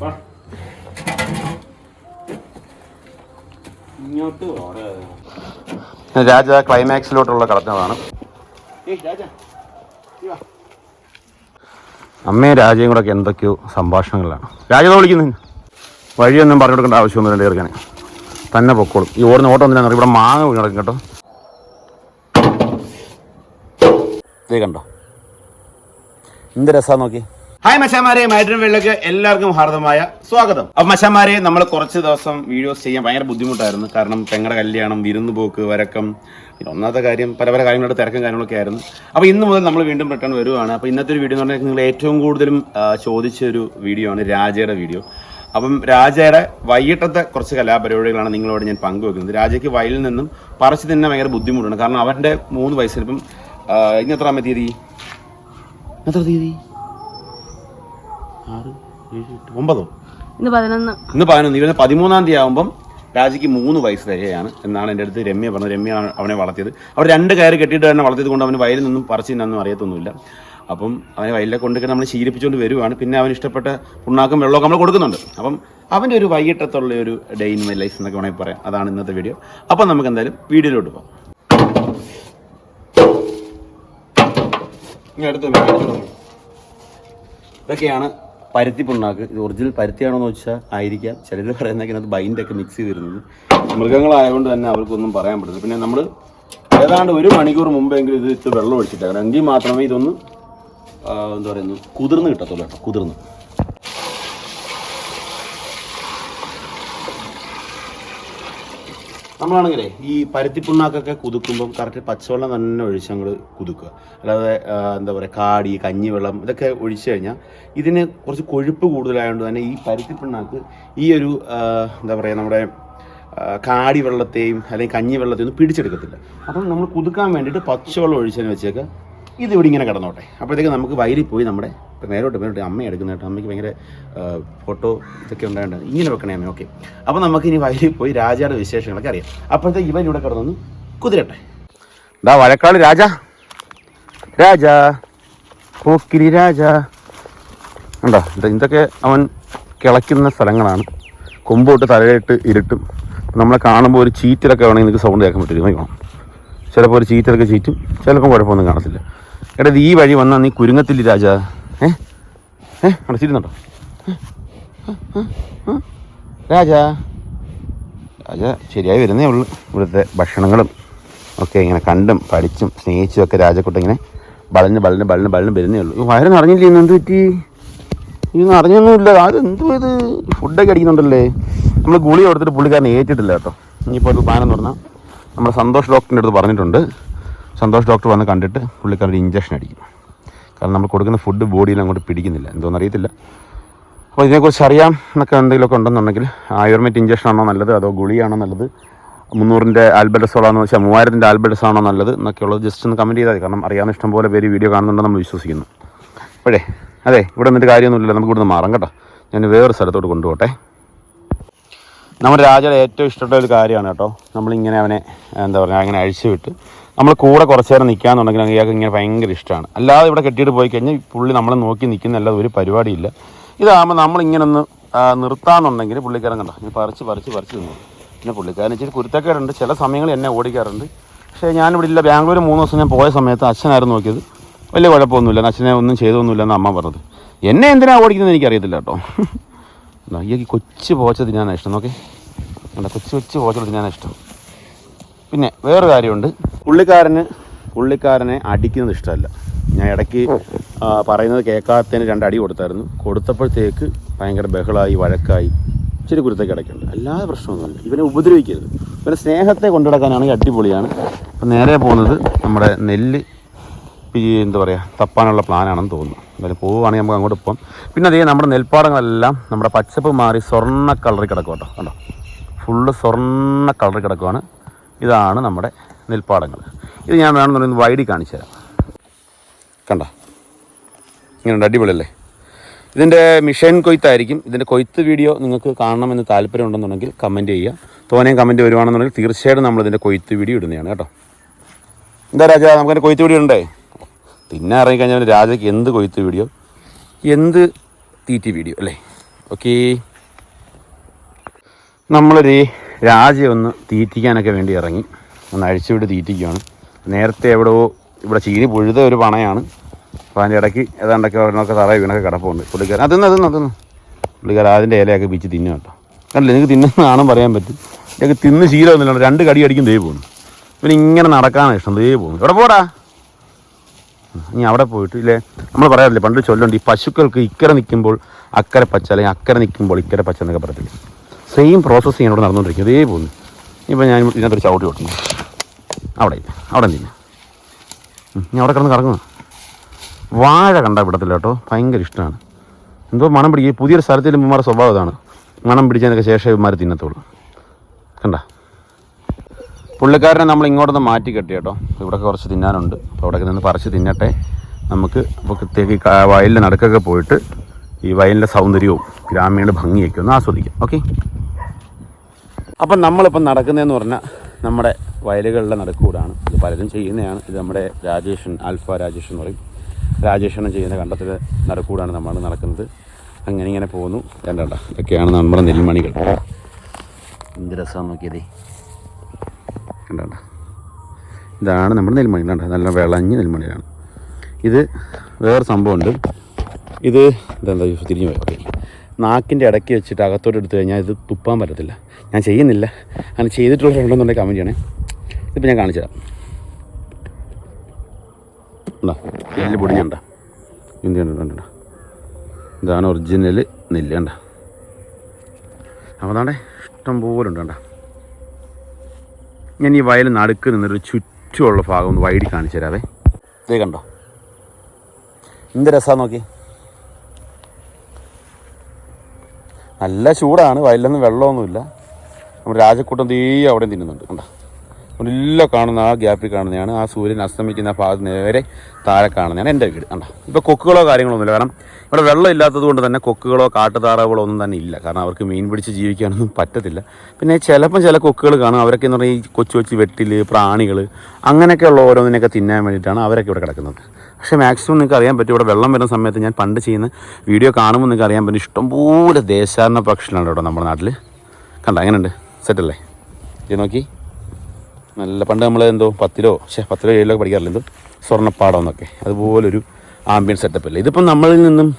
വാ. ഇങ്ങോട്ട് വാടാ. രാജ ക്ലൈമാക്സിലോട്ടുള്ള വാ. അമ്മയും രാജയും കൂടെ ഒക്കെ എന്തൊക്കെയോ സംഭാഷണങ്ങളിലാണ് രാജ വിളിക്കുന്നു വഴിയൊന്നും പറഞ്ഞു കൊടുക്കേണ്ട ആവശ്യമൊന്നുമില്ല ചെറുക്കനെ തന്നെ പൊക്കോളും ഈ ഓടുന്ന ഓട്ടം എന്തിനാണെന്ന് അറിയോ? ഇവിടെ മാങ്ങ വീണ് കിടക്കും കേട്ടോ ഇതേ കണ്ടോ എന്ത് രസമാണ് നോക്കി ഹായ് മച്ചാമാരെ. മൈഡ്രം വെള്ളക്ക് എല്ലാവർക്കും ഹാർദമായ സ്വാഗതം. അപ്പൊ മച്ചാമാരെ നമ്മൾ കുറച്ച് ദിവസം വീഡിയോസ് ചെയ്യാൻ ഭയങ്കര ബുദ്ധിമുട്ടായിരുന്നു. കാരണം പെങ്ങടെ കല്യാണം വിരുന്ന് പോക്ക് വരക്കം പിന്നെ ഒന്നാമത്തെ കാര്യം പല പല കാര്യങ്ങളുടെ തിരക്കും കാര്യങ്ങളൊക്കെ ആയിരുന്നു. അപ്പോൾ ഇന്ന് മുതൽ നമ്മൾ വീണ്ടും റിട്ടേൺ വരുവാണ്. അപ്പോൾ ഇന്നത്തെ ഒരു വീഡിയോ എന്ന് പറഞ്ഞാൽ നിങ്ങൾ ഏറ്റവും കൂടുതലും ചോദിച്ച ഒരു വീഡിയോ ആണ് രാജയുടെ വീഡിയോ അപ്പം രാജയുടെ വൈകിട്ടത്തെ കുറച്ച് കലാപരിപാടികളാണ് നിങ്ങളോട് ഞാൻ പങ്കുവെക്കുന്നത്. രാജയ്ക്ക് വയലിൽ നിന്നും പറിച്ച് തന്നെ ഭയങ്കര ബുദ്ധിമുട്ടാണ്. കാരണം അവന്റെ മൂന്ന് വയസ്സിനിപ്പം ഇന്ന് എത്രാമത്തെ തീയതി? എത്ര തീയതി? ആറ് ഏഴ് എട്ട് ഒമ്പതോ? ഇന്ന് പതിനൊന്ന്. ഇന്ന് പതിനൊന്ന്. ഇവന് പതിമൂന്നാം തീയതി ആകുമ്പം രാജിക്ക് മൂന്ന് വയസ്സ് തികയാണ് എന്നാണ് എന്റെ അടുത്ത് രമ്യ പറഞ്ഞത്. രമ്യ അവനെ വളർത്തിയത്. അവർ രണ്ട് കയറ് കെട്ടിയിട്ട് തന്നെ വളർത്തിയത് കൊണ്ട് അവന് വയലിൽ നിന്നും പറിച്ചു തിന്നൊന്നും അറിയത്തൊന്നുമില്ല. അപ്പം അവനെ വയലിലെ കൊണ്ടൊക്കെ നമ്മൾ ശീലിപ്പിച്ചുകൊണ്ട് വരുവാണ്. പിന്നെ അവൻ ഇഷ്ടപ്പെട്ട പുണ്ണാക്കും വെള്ളമൊക്കെ നമ്മൾ കൊടുക്കുന്നുണ്ട്. അപ്പം അവന്റെ ഒരു വൈകിട്ടത്തുള്ള ഒരു ഡേ ഇൻ മൈ ലൈഫ് എന്നൊക്കെ വേണമെങ്കിൽ പറയാം. അതാണ് ഇന്നത്തെ വീഡിയോ അപ്പം നമുക്ക് എന്തായാലും വീഡിയോയിലോട്ട് പോകാം ഇനി അടുത്ത് ഇതൊക്കെയാണ് പരുത്തി പുണ്ണാക്ക്. ഇത് ഒറിജിനൽ പരുത്തിയാണോ എന്ന് വെച്ചാൽ ആയിരിക്കാം. ചിലർ പറയുന്നതൊക്കെ ഇതിനകത്ത് ബൈൻഡൊക്കെ മിക്സ് ചെയ്ത് വരുന്നത് മൃഗങ്ങളായതുകൊണ്ട് തന്നെ അവർക്കൊന്നും പറയാൻ പറ്റില്ല പിന്നെ നമ്മൾ ഏതാണ്ട് ഒരു മണിക്കൂർ മുമ്പെങ്കിലും ഇത് ഇച്ചിരി വെള്ളം ഒഴിച്ചിട്ടാണ് എങ്കിൽ മാത്രമേ ഇതൊന്ന് എന്താ പറയുന്നത് കുതിർന്ന് കിട്ടത്തുള്ളൂ കേട്ടോ കുതിർന്ന്. നമ്മളാണെങ്കിലേ ഈ പരുത്തി പുണ്ണാക്കൊക്കെ കുതുക്കുമ്പം കറക്റ്റ് പച്ചവെള്ളം തന്നെ ഒഴിച്ച് ഞങ്ങൾ കുതുക്കുക. അല്ലാതെ എന്താ പറയുക കാടി കഞ്ഞിവെള്ളം ഇതൊക്കെ ഒഴിച്ച് കഴിഞ്ഞാൽ ഇതിന് കുറച്ച് കൊഴുപ്പ് കൂടുതലായതുകൊണ്ട് തന്നെ ഈ പരുത്തി പുണ്ണാക്ക് ഈ ഒരു എന്താ പറയുക നമ്മുടെ കാടി വെള്ളത്തെയും അല്ലെങ്കിൽ കഞ്ഞി വെള്ളത്തെയും ഒന്നും പിടിച്ചെടുക്കത്തില്ല. അപ്പം നമ്മൾ കുതുക്കാൻ വേണ്ടിയിട്ട് പച്ചവെള്ളം ഒഴിച്ചതിന് വെച്ചേക്ക്. ഇത് ഇവിടെ ഇങ്ങനെ കിടന്നോട്ടെ. അപ്പോഴത്തേക്ക് നമുക്ക് വയലിൽ പോയി നമ്മുടെ നേരോട്ട് മേലോട്ട് അമ്മ എടുക്കുന്ന കേട്ടോ. അമ്മയ്ക്ക് ഭയങ്കര ഫോട്ടോ ഇതൊക്കെ ഉണ്ടായിട്ട് ഇങ്ങനെ വെക്കണേ അമ്മ. ഓക്കെ. അപ്പോൾ നമുക്ക് ഇനി വയലിൽ പോയി രാജയുടെ വിശേഷങ്ങളൊക്കെ അറിയാം. അപ്പോഴത്തേക്ക് ഇവൻ ഇവിടെ കിടന്നു കുതിരട്ടെ. ഡാ വഴക്കാട് രാജ. രാജ. പോക്കിരി രാജ. ഉണ്ടോ ഇത് ഇതൊക്കെ അവൻ കിളയ്ക്കുന്ന സ്ഥലങ്ങളാണ്. കൊമ്പോട്ട് തലയിട്ട് ഇരുട്ടും. നമ്മളെ കാണുമ്പോൾ ഒരു ചീറ്റിലൊക്കെ വേണമെങ്കിൽ നിങ്ങൾക്ക് സൗണ്ട് കേൾക്കാൻ പറ്റും. നോക്കണം ചിലപ്പോൾ ഒരു ചീറ്റലൊക്കെ ചീറ്റും. ചിലപ്പം കുഴപ്പമൊന്നും കാണത്തില്ല. എടാ ഈ വഴി വന്നാൽ നീ കുരുങ്ങത്തില്ല രാജ. ഏ? ഏ? അടച്ചിരുന്നുണ്ടോ രാജ. രാജ ശരിയായി വരുന്നേ ഉള്ളൂ ഇവിടുത്തെ ഭക്ഷണങ്ങളും. ഒക്കെ ഇങ്ങനെ കണ്ടും പഠിച്ചും സ്നേഹിച്ചും ഒക്കെ രാജക്കുട്ട ഇങ്ങനെ വളഞ്ഞ് വളഞ്ഞ് വളഞ്ഞ് വളഞ്ഞ് വരുന്നേ ഉള്ളൂ. വയറ് നിറഞ്ഞില്ലേ ഇന്ന് എന്ത് പറ്റി? ഇന്ന് അറിഞ്ഞൊന്നുമില്ല. അതെന്തോ ഇത്? ഫുഡൊക്കെ അടിക്കുന്നുണ്ടല്ലേ? നമ്മൾ ഗുളി കൊടുത്തിട്ട് പുള്ളിക്കാരനെ ഏറ്റിട്ടില്ല കേട്ടോ. ഇനിയിപ്പോൾ ഒരു പ്ലാൻ എന്ന് പറഞ്ഞാൽ നമ്മുടെ സന്തോഷ് ഡോക്ടറിന്റെ അടുത്ത് പറഞ്ഞിട്ടുണ്ട്. സന്തോഷ് ഡോക്ടർ വന്ന് കണ്ടിട്ട് പുള്ളിക്കാരുടെ ഇഞ്ചക്ഷൻ അടിക്കും. കാരണം നമ്മൾ കൊടുക്കുന്ന ഫുഡ് ബോഡിയിൽ അങ്ങോട്ട് പിടിക്കുന്നില്ല. എന്തോന്ന് അറിയത്തില്ല. അപ്പോൾ ഇതിനെക്കുറിച്ച് അറിയാം എന്നൊക്കെ എന്തെങ്കിലുമൊക്കെ ഉണ്ടെന്നുണ്ടെങ്കിൽ ആയുർമേറ്റ് ഇഞ്ചക്ഷൻ ആണോ നല്ലത്? അതോ ഗുളിയാണോ നല്ലത്? മുന്നൂറിന്റെ ആൽബഡസോളാണെന്ന് വെച്ചാൽ മൂവായിരത്തിന്റെ ആൽബഡസ് ആണോ നല്ലത്? എന്നൊക്കെയുള്ളത് ജസ്റ്റ് ഒന്ന് കമന്റ് ചെയ്താൽ കാരണം അറിയാവുന്ന ഇഷ്ടം പോലെ പേര് വീഡിയോ കാണുന്നുണ്ടെന്ന് നമ്മൾ വിശ്വസിക്കുന്നു. അപ്പോഴേ അതെ ഇവിടെ നിന്നിട്ട് കാര്യമൊന്നുമില്ല നമുക്ക് ഇവിടുന്ന് മാറാം കേട്ടോ. ഞാൻ വേറൊരു സ്ഥലത്തോട്ട് കൊണ്ടുപോട്ടെ. നമ്മുടെ രാജയുടെ ഏറ്റവും ഇഷ്ടപ്പെട്ട ഒരു കാര്യമാണ് കേട്ടോ. നമ്മളിങ്ങനെ അവനെ എന്താ പറയുക അങ്ങനെ അഴിച്ചു വിട്ട് നമ്മൾ കൂടെ കുറച്ച് നേരം നിൽക്കാന്നുണ്ടെങ്കിൽ ഇയാൾക്ക് ഇങ്ങനെ ഭയങ്കര ഇഷ്ടമാണ് അല്ലാതെ ഇവിടെ കെട്ടിയിട്ട് പോയി കഴിഞ്ഞാൽ പുള്ളി നമ്മളെ നോക്കി നിൽക്കുന്നല്ലാതെ ഒരു പരിപാടിയില്ല. ഇതാകുമ്പോൾ നമ്മളിങ്ങനെ ഒന്ന് നിർത്താന്നുണ്ടെങ്കിൽ പുള്ളിക്കാരൻ കണ്ടോ? ഇനി പറിച്ച് പറിച്ച് പറിച്ച് നിന്നു പിന്നെ പുള്ളിക്കാരൻ ഇച്ചിരി കുരുത്തക്കേടുണ്ട്. ചില സമയങ്ങളിൽ എന്നെ ഓടിക്കാറുണ്ട്. പക്ഷേ ഞാനിവിടെ ഇല്ല. ബാംഗ്ലൂർ മൂന്ന് ദിവസം ഞാൻ പോയ സമയത്ത് അച്ഛനായിരുന്നു നോക്കിയത്. വലിയ കുഴപ്പമൊന്നുമില്ല. അച്ഛനെ ഒന്നും ചെയ്തൊന്നുമില്ല എന്ന് അമ്മ പറഞ്ഞത്. എന്നെ എന്തിനാണ് ഓടിക്കുന്നത് എനിക്കറിയത്തില്ല കേട്ടോ. ഈ കൊച്ചു പോച്ച തിന്നാനാണ് ഇഷ്ടം. നോക്കേ. കൊച്ചു കൊച്ചു പോച്ച തിന്നാനാണ് ഇഷ്ടം. പിന്നെ വേറൊരു കാര്യമുണ്ട്. പുള്ളിക്കാരന് പുള്ളിക്കാരനെ അടിക്കുന്നത് ഇഷ്ടമല്ല. ഞാൻ ഇടയ്ക്ക് പറയുന്നത് കേൾക്കാത്തതിന് രണ്ടടി കൊടുത്തായിരുന്നു. കൊടുത്തപ്പോഴത്തേക്ക് ഭയങ്കര ബഹളമായി വഴക്കായി ഇച്ചിരി കുരുത്തൊക്കെ ഇടയ്ക്കുണ്ട് അല്ലാതെ പ്രശ്നമൊന്നുമില്ല ഇവനെ ഉപദ്രവിക്കരുത്. ഇവനെ സ്നേഹത്തെ കൊണ്ടുനടക്കാനാണെങ്കിൽ അടിപൊളിയാണ്. അപ്പം നേരെ പോകുന്നത് നമ്മുടെ നെല്ല് എന്താ പറയുക തപ്പാനുള്ള പ്ലാനാണെന്ന് തോന്നുന്നു. എന്തായാലും പോവുകയാണെങ്കിൽ നമുക്ക് അങ്ങോട്ട് പോകാം പിന്നെ അതേ നമ്മുടെ നെൽപ്പാടങ്ങളെല്ലാം നമ്മുടെ പച്ചപ്പ് മാറി സ്വർണ കളറിൽ കിടക്കും കേട്ടോ. കണ്ടോ? ഫുള്ള് സ്വർണ കളറിൽ കിടക്കുവാണ്. ഇതാണ് നമ്മുടെ നെൽപ്പാടങ്ങൾ. ഇത് ഞാൻ വേണമെന്നുണ്ടെങ്കിൽ വൈഡി കാണിച്ചു തരാം. കണ്ടോ? ഇങ്ങനെയുണ്ട് അടിപൊളിയല്ലേ? ഇതിന്റെ മിഷൻ കൊയ്ത്തായിരിക്കും. ഇതിന്റെ കൊയ്ത്ത് വീഡിയോ നിങ്ങൾക്ക് കാണണമെന്ന് താല്പര്യമുണ്ടെന്നുണ്ടെങ്കിൽ കമന്റ് ചെയ്യുക. തോനെയും കമന്റ് വരുവാണെന്നുണ്ടെങ്കിൽ തീർച്ചയായിട്ടും നമ്മൾ ഇതിന്റെ കൊയ്ത്ത് വീഡിയോ ഇടുന്നതാണ് കേട്ടോ. എന്താ രാജ നമുക്കതിന്റെ കൊയ്ത്ത് വീഡിയോ ഉണ്ടേ? പിന്നെ ഇറങ്ങിക്കഴിഞ്ഞാൽ രാജയ്ക്ക് എന്ത് കൊയ്ത്ത് വീഡിയോ? എന്ത് തീറ്റി വീഡിയോ അല്ലേ? ഓക്കേ. നമ്മളൊരു രാജയൊന്ന് തീറ്റിക്കാനൊക്കെ വേണ്ടി ഇറങ്ങി. ഒന്ന് അഴിച്ചുവിട്ട് തീറ്റിക്കുകയാണ്. നേരത്തെ എവിടെയോ ഇവിടെ ചീനി പുഴുത ഒരു പണയാണ്. അപ്പോൾ അതിന്റെ ഇടയ്ക്ക് ഏതാണ്ടൊക്കെ ഒരെണ്ണമൊക്കെ തറ വീണൊക്കെ കിടപ്പുണ്ട്. പുള്ളിക്കാരൻ അതൊന്ന് അതൊന്ന് അതൊന്ന് പുള്ളിക്കാരൻ അതിന്റെ ഇലയൊക്കെ പിച്ച് തിന്നു കേട്ടോ. കണ്ടില്ല നിങ്ങൾക്ക് തിന്നുന്നതാണും പറയാൻ പറ്റും. ഇതൊക്കെ തിന്ന് ശീലമൊന്നുമില്ല രണ്ട് കടി അടിക്കും ദേ പോകുന്നു. പിന്നെ ഇങ്ങനെ നടക്കാനാണ് ഇഷ്ടം ദേ പോകുന്നു. എവിടെ പോടാ? ഇനി അവിടെ പോയിട്ട് ഇല്ലേ നമ്മൾ പറയാറില്ലേ പണ്ട് ചൊല്ലുണ്ട് ഈ പശുക്കൾക്ക് ഇക്കരെ നിൽക്കുമ്പോൾ അക്കരെ പച്ച അല്ലെങ്കിൽ അക്കരെ നിൽക്കുമ്പോൾ ഇക്കരെ പച്ച എന്നൊക്കെ പറയത്തില്ല. സെയിം പ്രോസസ്സ് ഇവിടെ നടന്നുകൊണ്ടിരിക്കും ഇതേ പോകുന്നു. ഇപ്പം ഞാൻ ഇതിനകത്തൊരു ചവിട്ടി കൊടുക്കുന്നു അവിടെ അവിടെ നിന്ന് ഞാൻ അവിടെ കിടന്ന് കറങ്ങുന്നു വാഴ കണ്ട വിടത്തില്ല കേട്ടോ. ഭയങ്കര ഇഷ്ടമാണ്. എന്തോ മണം പിടിക്കുക പുതിയൊരു സ്ഥലത്തിൽ ഇമ്മമാരുടെ സ്വഭാവം ഇതാണ്. മണം പിടിച്ചതിനൊക്കെ ശേഷം ഇവന്മാർ തിന്നത്തുള്ളൂ. കണ്ട? പുള്ളിക്കാരനെ നമ്മൾ ഇങ്ങോട്ടൊന്ന് മാറ്റി കെട്ടി കേട്ടോ. ഇവിടെ കുറച്ച് തിന്നാനുണ്ട്. അപ്പോൾ അവിടെ നിന്ന് പറിച്ച് തിന്നട്ടെ. നമുക്ക് ഇപ്പോൾ കൃത്യക്ക് വയലിന്റെ നടുക്കൊക്കെ പോയിട്ട് ഈ വയലിന്റെ സൗന്ദര്യവും ഗ്രാമീണ ഭംഗിയൊക്കെ ഒന്ന് ആസ്വദിക്കാം. ഓക്കെ? അപ്പം നമ്മളിപ്പം നടക്കുന്നതെന്ന് പറഞ്ഞാൽ നമ്മുടെ വയലുകളിലെ നടക്കൂടാണ്. ഇത് പലരും ചെയ്യുന്നതാണ്. ഇത് നമ്മുടെ രാജേഷൻ ആൽഫ രാജേഷ് എന്ന് പറയും. രാജേഷണം ചെയ്യുന്ന കണ്ടത്തിൽ നടക്കൂടാണ് നമ്മൾ നടക്കുന്നത്. അങ്ങനെ ഇങ്ങനെ പോകുന്നു. രണ്ടണ്ട. ഇതൊക്കെയാണ് നമ്മുടെ നെൽമണികൾ. എന്ത് രസമാണ് നോക്കിയതേ. കണ്ട ഇതാണ് നമ്മുടെ നെൽമണി. കണ്ട നല്ല വിളഞ്ഞ നെൽമണിയാണ്. ഇത് വേറെ സംഭവമുണ്ട്. ഇത് ഇതെന്താ തിരിഞ്ഞു പോയി? ഓക്കെ നാക്കിന്റെ ഇടയ്ക്ക് വെച്ചിട്ട് അകത്തോട്ട് എടുത്തു കഴിഞ്ഞാൽ ഇത് തുപ്പാൻ പറ്റത്തില്ല. ഞാൻ ചെയ്യുന്നില്ല. അങ്ങനെ ചെയ്തിട്ടുള്ളവരുണ്ടെന്നുണ്ടെങ്കിൽ കമന്റ് ചെയ്യണേ. ഇതിപ്പോൾ ഞാൻ കാണിച്ചു തരാം. ഉണ്ടോ? നെല്ല് പൊടിഞ്ഞുണ്ട എന്ത് കണ്ടോ ഇതാണ് ഒറിജിനൽ നെല്ല് കണ്ട. അപ്പോൾ ഇഷ്ടം പോലെ ഉണ്ട് കണ്ട. ഞാൻ ഈ വയൽ നടുക്ക് നിന്നൊരു ചുറ്റുമുള്ള ഭാഗം ഒന്ന് വൈഡി കാണിച്ചു തരാവേ. ഇതേ കണ്ടോ? എന്ത് രസമാണ് നോക്കി. നല്ല ചൂടാണ്. വയലൊന്നും വെള്ളമൊന്നുമില്ല. നമ്മുടെ രാജക്കൂട്ടം തീ അവിടെ തിന്നുന്നുണ്ട്. കണ്ടോ? എല്ലാം കാണുന്ന ആ ഗ്യാപ്പിൽ കാണുന്നതാണ്. ആ സൂര്യൻ അസ്തമിക്കുന്ന ഭാഗത്ത് നേരെ താഴെ കാണുന്നതാണ് എന്റെ വീട്. കണ്ടോ? ഇപ്പോൾ കൊക്കുകളോ കാര്യങ്ങളോ ഒന്നുമില്ല കാരണം ഇവിടെ വെള്ളം ഇല്ലാത്തത് കൊണ്ട് തന്നെ കൊക്കുകളോ കാട്ടുതാറാവുകളോ ഒന്നും തന്നെ ഇല്ല. കാരണം അവർക്ക് മീൻ പിടിച്ച് ജീവിക്കാനൊന്നും പറ്റത്തില്ല. പിന്നെ ചിലപ്പം ചില കൊക്കുകൾ കാണും. അവരൊക്കെ എന്ന് പറഞ്ഞാൽ ഈ കൊച്ചു കൊച്ചു വെട്ടിൽ പ്രാണികൾ അങ്ങനെയൊക്കെയുള്ള ഓരോന്നിനെയൊക്കെ തിന്നാൻ വേണ്ടിയിട്ടാണ് അവരൊക്കെ ഇവിടെ കിടക്കുന്നത്. പക്ഷേ മാക്സിമം നിങ്ങൾക്ക് അറിയാൻ പറ്റും ഇവിടെ വെള്ളം വരുന്ന സമയത്ത് ഞാൻ പണ്ട് ചെയ്യുന്ന വീഡിയോ കാണുമ്പോൾ നിങ്ങൾക്ക് അറിയാൻ പറ്റും ഇഷ്ടംപോലെ ദേശാരണ പക്ഷികളുണ്ട് കേട്ടോ നമ്മുടെ നാട്ടിൽ കണ്ട എങ്ങനെയുണ്ട്? സെറ്റല്ലേ ഇത് നോക്കി. നല്ല പണ്ട് നമ്മൾ എന്തോ പത്തിലോ പക്ഷേ പത്തിലോ ഏഴിലോ പഠിക്കാറില്ല എന്തോ? സ്വർണപ്പാടം എന്നൊക്കെ. അതുപോലൊരു ആംബിയൻ സെറ്റപ്പ് അല്ലേ? ഇതിപ്പം നമ്മളിൽ നിന്നും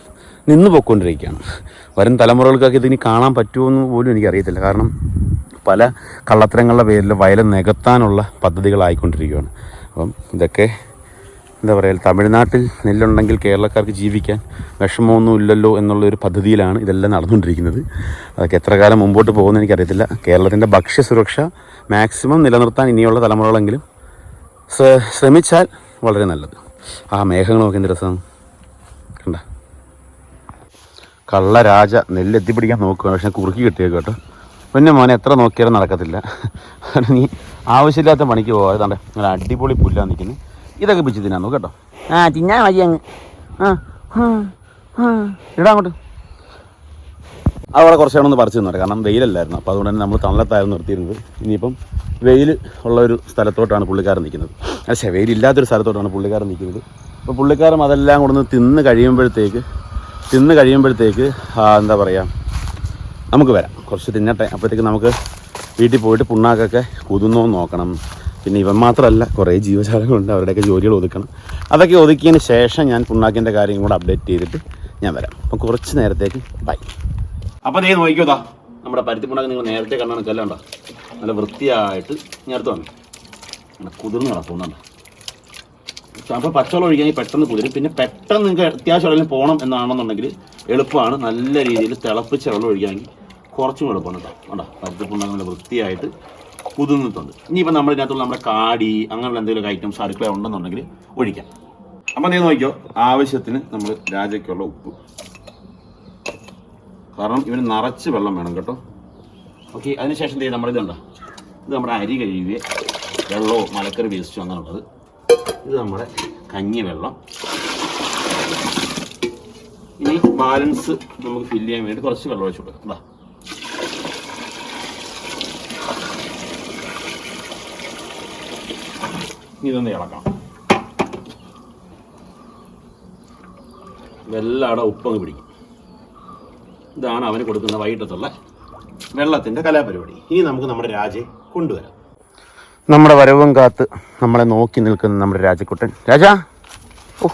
നിന്ന് പോയിക്കൊണ്ടിരിക്കുകയാണ്. വരും തലമുറകൾക്കൊക്കെ ഇതിനി കാണാൻ പറ്റുമോ എന്ന് പോലും എനിക്കറിയത്തില്ല. കാരണം പല കള്ളത്തരങ്ങളുടെ പേരിൽ വയൽ നികത്താനുള്ള പദ്ധതികളായിക്കൊണ്ടിരിക്കുകയാണ്. അപ്പം ഇതൊക്കെ എന്താ പറയുക തമിഴ്നാട്ടിൽ നെല്ലുണ്ടെങ്കിൽ കേരളക്കാർക്ക് ജീവിക്കാൻ വിഷമമൊന്നും ഇല്ലല്ലോ എന്നുള്ളൊരു പദ്ധതിയിലാണ് ഇതെല്ലാം നടന്നുകൊണ്ടിരിക്കുന്നത്. അതൊക്കെ എത്ര കാലം മുമ്പോട്ട് പോകുമെന്ന് എനിക്കറിയത്തില്ല. കേരളത്തിന്റെ ഭക്ഷ്യസുരക്ഷ മാക്സിമം നിലനിർത്താൻ ഇനിയുള്ള തലമുറകളെങ്കിലും ശ്രമിച്ചാൽ വളരെ നല്ലത്. ആ മേഘങ്ങളൊക്കെ എന്ത് രസമാണ് കണ്ട. കള്ള രാജ നെല്ല് എത്തിപ്പിടിക്കാൻ നോക്കുക പക്ഷെ കുറുക്കി കിട്ടിയേക്ക് കേട്ടോ. പിന്നെ മോനെ എത്ര നോക്കിയാലും നടക്കത്തില്ല. നീ ആവശ്യമില്ലാത്ത പണിക്ക് പോകാതെ നല്ല അടിപൊളി പുല്ലാന്ന് നിൽക്കുന്നത് ഇതൊക്കെ പിച്ച് തിന്നാൻ നോക്ക് കേട്ടോ. ആ തിന്നാൻ മതി അങ്ങ്. ആ. ഇടാ അങ്ങോട്ട് അവിടെ കുറച്ച് നേരം ഒന്ന് പറിച്ചു തന്നോട്ടെ കാരണം വെയിലല്ലായിരുന്നു. അപ്പോൾ അതുകൊണ്ട് തന്നെ നമ്മൾ തണലത്തായിരുന്നു നിർത്തിയിരുന്നത്. ഇനിയിപ്പം വെയിൽ ഉള്ള ഒരു സ്ഥലത്തോട്ടാണ് പുള്ളിക്കാരൻ നിൽക്കുന്നത്. അല്ല വെയിലില്ലാത്തൊരു സ്ഥലത്തോട്ടാണ് പുള്ളിക്കാരൻ നിൽക്കുന്നത്. അപ്പോൾ പുള്ളിക്കാരൻ അതെല്ലാം കൊണ്ടൊന്ന് തിന്ന് കഴിയുമ്പോഴത്തേക്ക് തിന്ന് കഴിയുമ്പോഴത്തേക്ക് എന്താ പറയുക നമുക്ക് വരാം. കുറച്ച് തിന്നട്ടെ. അപ്പോഴത്തേക്ക് നമുക്ക് വീട്ടിൽ പോയിട്ട് പുണ്ണാക്കൊക്കെ കുതുന്നോ നോക്കണം. പിന്നെ ഇവൻ മാത്രമല്ല കുറേ ജീവജാലങ്ങളുണ്ട് അവരുടെയൊക്കെ ജോലികൾ ഒതുക്കണം. അതൊക്കെ ഒതുക്കിയതിന് ശേഷം ഞാൻ പുണ്ണാക്കിന്റെ കാര്യം കൂടെ അപ്ഡേറ്റ് ചെയ്തിട്ട് ഞാൻ വരാം. അപ്പം കുറച്ച് നേരത്തേക്ക് ബൈ അപ്പോൾ നീ നോക്കിയോതാ നമ്മുടെ പരുത്തി പുണ്ണാക്ക് നിങ്ങൾ നേരത്തെ കണ്ടാണ് കല്ലുണ്ടോ നല്ല വൃത്തിയായിട്ട് നേരത്തെ വന്നു. അങ്ങനെ കുതിർന്ന് കിടക്കുന്നുണ്ട് അപ്പോൾ പച്ചവെള്ളം ഒഴിക്കുകയാണെങ്കിൽ പെട്ടെന്ന് കുതിരും. പിന്നെ പെട്ടെന്ന് നിങ്ങൾക്ക് അത്യാവശ്യം വെള്ളം പോകണം എന്നാണെന്നുണ്ടെങ്കിൽ എളുപ്പമാണ്. നല്ല രീതിയിൽ തിളപ്പിച്ച വെള്ളം ഒഴിക്കുകയാണെങ്കിൽ കുറച്ചും എളുപ്പമാണ് കേട്ടോ. വേണ്ട പരുത്തി പുണ്ണാക്ക് നല്ല വൃത്തിയായിട്ട് കുതിർന്നിട്ടുണ്ട്. ഇനിയിപ്പോൾ നമ്മൾ ഇതിനകത്തുള്ള നമ്മുടെ കാടി അങ്ങനെയുള്ള എന്തെങ്കിലും ഐറ്റംസ് അടുക്കള ഉണ്ടെന്നുണ്ടെങ്കിൽ ഒഴിക്കാം. അപ്പം നീ നോക്കിയോ ആവശ്യത്തിന് നമ്മൾ രാജയ്ക്കുള്ള ഉപ്പ്. കാരണം ഇവന് നിറച്ച് വെള്ളം വേണം കേട്ടോ. ഓക്കെ അതിനുശേഷം എന്ത് ചെയ്യും? നമ്മുടെ ഇതുണ്ടോ? ഇത് നമ്മുടെ അരി കഴുകിയ വെള്ളമോ മലക്കറി വേസ്റ്റോ അങ്ങനെയുള്ളത്. ഇത് നമ്മുടെ കഞ്ഞി വെള്ളം ഇനി ബാലൻസ് നമുക്ക് ഫില്ല് ചെയ്യാൻ വേണ്ടി കുറച്ച് വെള്ളം ഒഴിച്ചു കൊടുക്കാം. ഇതൊന്ന് ഇളക്കാം. ഇതെല്ലാം അവിടെ ഉപ്പങ്ങ് പിടിക്കും. ഇതാണ് അവന് കൊടുക്കുന്ന വൈകിട്ടത്തുള്ള വെള്ളത്തിന്റെ കലാപരിപാടി. ഇനി നമുക്ക് നമ്മുടെ രാജയെ കൊണ്ടുവരാം. നമ്മുടെ വരവും കാത്ത് നമ്മളെ നോക്കി നിൽക്കുന്ന നമ്മുടെ രാജക്കുട്ടൻ. രാജാ ഓ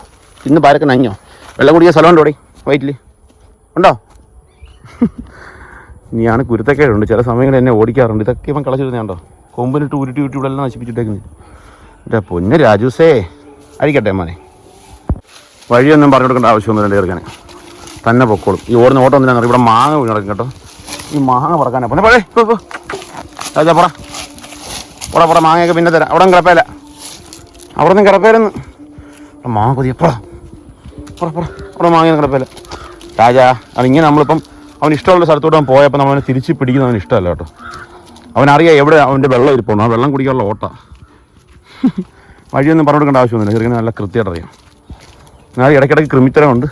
ഇന്ന് പാരക്ക് നഞ്ഞോ വെള്ളം കുടിയ സ്ഥലമുണ്ടോ ഇവിടെ വൈറ്റിൽ ഉണ്ടോ? ഇനിയാണ് കുരുത്തക്കേടുണ്ട്. ചില സമയങ്ങളിൽ എന്നെ ഓടിക്കാറുണ്ട്. ഇതൊക്കെ ഇവൻ കളച്ചിരുന്നേണ്ടോ കൊമ്പിലിട്ട് ഉരുട്ടി ഉരുട്ടി ഇവിടെ എല്ലാം നശിപ്പിച്ചിട്ടേക്കുന്നു എന്റെ പൊന്ന് രാജൂസേ. അഴിക്കട്ടെ മോനെ. വഴിയൊന്നും പറഞ്ഞു കൊടുക്കേണ്ട ആവശ്യമൊന്നുമില്ല ചെറുക്കനെ. തന്നെ പൊക്കോളും. ഈ ഓടുന്ന ഓട്ടം എന്തിനാണ് ഇവിടെ മാങ്ങ വീണ് കിടക്കും കേട്ടോ. ഈ മാങ്ങ പറക്കാനാ പിന്നെ. പഴേ. രാജാ പറ പോടാ പോടാ മാങ്ങയൊക്കെ പിന്നെ തരാം. അവിടെ കിടപ്പേല. അവിടെ നിന്ന് കിടപ്പേലെന്ന് മാങ്ങ കൊതിയ. പോടാ. പോടാ അവിടെ മാങ്ങ കിടപ്പേല. രാജാ അതിങ്ങനെ നമ്മളിപ്പം അവൻ ഇഷ്ടമുള്ള സ്ഥലത്തോട്ട് അവൻ പോയപ്പോൾ നമ്മൾ അവനെ തിരിച്ച് പിടിക്കുന്ന അവന് ഇഷ്ടമല്ല കേട്ടോ. അവനറിയാം എവിടെ അവന്റെ വെള്ളം ഇരിപ്പുണ്ടോ. ആ വെള്ളം കുടിക്കാനുള്ള ഓട്ട. വഴിയൊന്നും പറഞ്ഞു കൊടുക്കേണ്ട ആവശ്യമൊന്നുമില്ല. ചെറുങ്ങനെ നല്ല കൃത്യമായിട്ട് അറിയാം. ഞാൻ ഇടയ്ക്കിടയ്ക്ക് ക്രിമിത്തരമുണ്ട്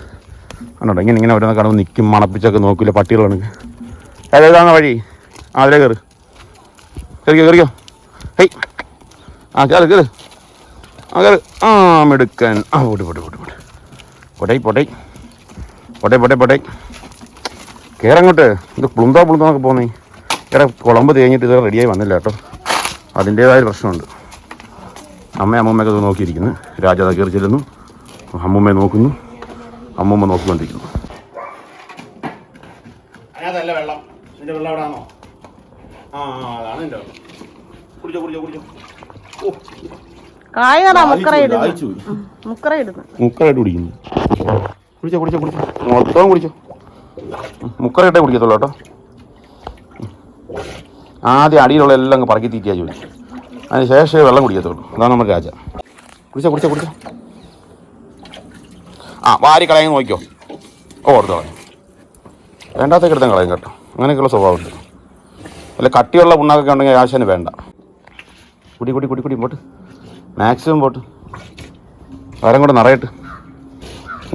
അതുകൊണ്ട് ഇങ്ങനെ ഇങ്ങനെ ഓരോന്ന് കടന്ന് നിൽക്കും മണപ്പിച്ചൊക്കെ നോക്കില്ല പട്ടികളാണ്. ഏതാണ് വഴി. ആ അതിലേ കയറ് കയറിക്കോ കയറിക്കോ ഹേയ്. ആ കയറ് കയറ് ആ കയറ് ആ മെടുക്കാൻ. ആ പൊട്ടി പൊട്ടി പൊട്ടി പൊട്ടി പൊട്ടൈ പൊട്ടൈ പൊട്ടൈ പൊട്ടൈ പൊട്ടേ കയറങ്ങോട്ട് ഇത് പുളുന്തോ പുളുന്തോ എന്നൊക്കെ പോകുന്നേ. ഇവിടെ കുളമ്പ് തേഞ്ഞിട്ട് ഇത് റെഡിയായി വന്നില്ല കേട്ടോ. അതിന്റേതായ പ്രശ്നമുണ്ട്. അമ്മയും അമ്മൂമ്മയൊക്കെ അത് നോക്കിയിരിക്കുന്നു. രാജാ കയറി ചെല്ലുന്നു. അമ്മൂമ്മയെ നോക്കുന്നു. അമ്മൂമ്മ നോക്കിക്കൊണ്ടിരിക്കുന്നു. അതിനകത്തല്ല വെള്ളം. നിന്റെ വെള്ളം ആ അതാണ് എന്റെ വെള്ളം. കുടിച്ചോ കുടിച്ചോ കുടിച്ചോ. കായറ കുടിക്കുന്നു. കുടിച്ചോ കുടിച്ചോ കുടിച്ചോ. മൊത്തം കുടിച്ചോ. മുക്കറയിട്ടേ കുടിക്കത്തുള്ളൂ കേട്ടോ. ആദ്യം അടിയിലുള്ള എല്ലാം അങ്ങ് പറക്കി തീറ്റിയാ ജോലി അതിന് ശേഷമേ വെള്ളം കുടിക്കത്തുള്ളൂ. അതാണ് നമ്മുടെ രാജ. കുടിച്ചോ കുടിച്ചോ കുടിച്ചോ. ആ വാരി കളയാൻ നോക്കിയോ ഓ എടുത്തോ വേണ്ടാത്ത കിടത്താൻ കളയും കേട്ടോ. അങ്ങനെയൊക്കെയുള്ള സ്വഭാവമുണ്ട്. അല്ല കട്ടിയുള്ള പുണ്ണാക്കൊക്കെ ഉണ്ടെങ്കിൽ ആശാന് വേണ്ട. കുടി കുടി കുടി കുടി പോട്ട്. Maximum pot. വരം കൂടെ നിറയട്ട്.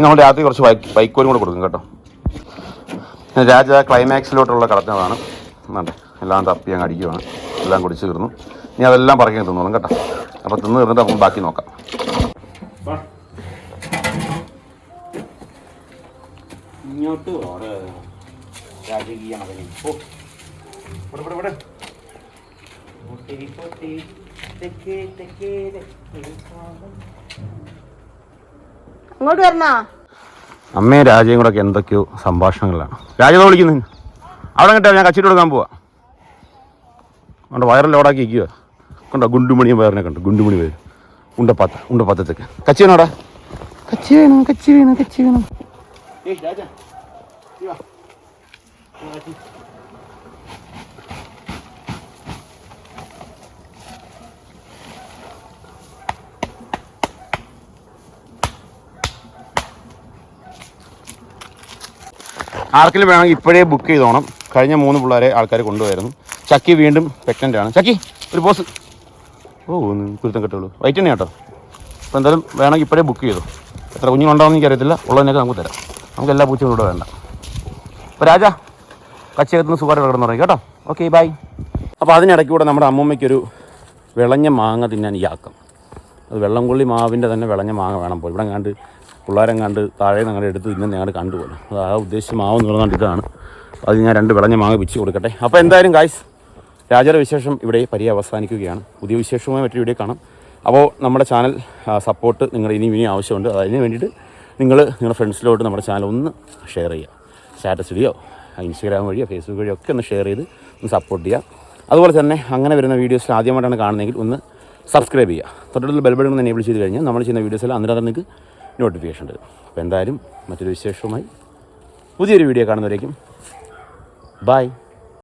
നമ്മൾ രാത്രി കുറച്ച് വൈക്ക് വൈക്കോലും കൂടെ കൊടുക്കും കേട്ടോ. രാജ ക്ലൈമാക്സിലോട്ടുള്ള കളത്തിനതാണ് വേണ്ടേ എല്ലാം തപ്പി അങ്ങ് അടിക്കുവാണ്. എല്ലാം കുടിച്ച് തീർന്നു. ഇനി അതെല്ലാം പറക്കി തിന്നോളും കേട്ടോ. അപ്പോൾ തിന്ന് തീർന്നിട്ട് നമുക്ക് ബാക്കി നോക്കാം. ഇങ്ങോട്ട് രാജകീയ ഓ ഇവിടെ ഇവിടെ ഇവിടെ. പൊട്ടി പൊട്ടി തെക്കേ തെക്കേ അങ്ങോട്ട് വരണോ? അമ്മയും രാജയും കൂടെ ഒക്കെ എന്തൊക്കെയോ സംഭാഷണങ്ങളാണ്. രാജ്യത്തെ വിളിക്കുന്നു? അവിടെ കിട്ടാ ഞാൻ കച്ചിട്ട് കൊടുക്കാൻ പോവാ. അവിടെ വയറിൽ ലോഡാക്കി ഇരിക്കുക കണ്ടോ ഗുണ്ടുമണിയും വേറെ കണ്ടു ഗുണ്ടുമണി വേര്. ഉണ്ടപ്പാത്ത ഉണ്ടപ്പാത്തത്തേക്ക്. കച്ചി വേണോടാ? കച്ചി വേണം കച്ചി വേണം കച്ചി വേണം? ആർക്കെങ്കിലും വേണമെങ്കിൽ ഇപ്പോഴേ ബുക്ക് ചെയ്തോണം. കഴിഞ്ഞ മൂന്ന് പിള്ളേരെ ആൾക്കാർ കൊണ്ടുപോയായിരുന്നു. ചക്കി വീണ്ടും പ്രഗ്നന്റ് ആണ്. ചക്കി ഒരു പോസ് ഓ കുരുത്തം കെട്ടുള്ളൂ. വൈറ്റ് തന്നെ കേട്ടോ അപ്പോൾ എന്തായാലും വേണമെങ്കിൽ ഇപ്പോഴേ ബുക്ക് ചെയ്തു. എത്ര കുഞ്ഞുങ്ങളുണ്ടാവുമെന്ന് എനിക്കറിയത്തില്ല. ഉള്ളതിനൊക്കെ നമുക്ക് തരാം. നമുക്ക് എല്ലാ പൂച്ചയും ഇവിടെ വേണ്ട. അപ്പോൾ രാജാ കച്ചകത്തുനിന്ന് സുഖമായിട്ട് കിടന്നു തുടങ്ങി കേട്ടോ. ഓക്കെ ബൈ അപ്പോൾ അതിനിടയ്ക്ക് കൂടെ നമ്മുടെ അമ്മൂമ്മയ്ക്കൊരു വിളഞ്ഞ മാങ്ങ തിന്നാൻ ഈ ആക്കം. അത് വെള്ളംകൊള്ളി മാവിന്റെ തന്നെ വിളഞ്ഞ മാങ്ങ വേണം പോയി. ഇവിടെ കണ്ട് പിള്ളേരെ കണ്ട് താഴെ നിന്ന് അങ്ങോട്ട് എടുത്ത് ഇന്ന് ഞങ്ങൾ കണ്ടുപോലെ അത് ആ ഉദ്ദേശിച്ച മാവ് എന്ന് പറഞ്ഞാൽ ഇതാണ്. അത് ഞാൻ രണ്ട് വിളഞ്ഞ മാങ്ങ വിച്ച് കൊടുക്കട്ടെ. അപ്പോൾ എന്തായാലും ഗായ്സ് രാജയുടെ വിശേഷം ഇവിടെ പരി അവസാനിക്കുകയാണ് പുതിയ വിശേഷവുമായി മറ്റൊരു വീഡിയോ കാണാം. അപ്പോൾ നമ്മുടെ ചാനൽ സപ്പോർട്ട് നിങ്ങൾ ഇനിയും ഇനിയും ആവശ്യമുണ്ട്. അതിന് വേണ്ടിയിട്ട് നിങ്ങൾ നിങ്ങളുടെ ഫ്രണ്ട്സിലോട്ട് നമ്മുടെ ചാനൽ ഒന്ന് ഷെയർ ചെയ്യുക. സ്റ്റാറ്റസ് ഇടുകയോ ഇൻസ്റ്റാഗ്രാം വഴിയോ ഫേസ്ബുക്ക് വഴിയോ ഒക്കെ ഒന്ന് ഷെയർ ചെയ്ത് ഒന്ന് സപ്പോർട്ട് ചെയ്യുക. അതുപോലെ തന്നെ അങ്ങനെ വരുന്ന വീഡിയോസ് ആദ്യമായിട്ടാണ് കാണുന്നതെങ്കിൽ ഒന്ന് സബ്സ്ക്രൈബ് ചെയ്യുക. തൊട്ടടുത്തുള്ള ബെൽ ബട്ടൺ ഒന്ന് എനേബിൾ ചെയ്ത് കഴിഞ്ഞാൽ നമ്മൾ ചെയ്യുന്ന വീഡിയോസിൽ അന്നേരം നിങ്ങൾക്ക് നോട്ടിഫിക്കേഷൻ ഉണ്ട് അപ്പോൾ എന്തായാലും മറ്റൊരു വിശേഷവുമായി പുതിയൊരു വീഡിയോ കാണുന്നവരേക്കും. ബൈ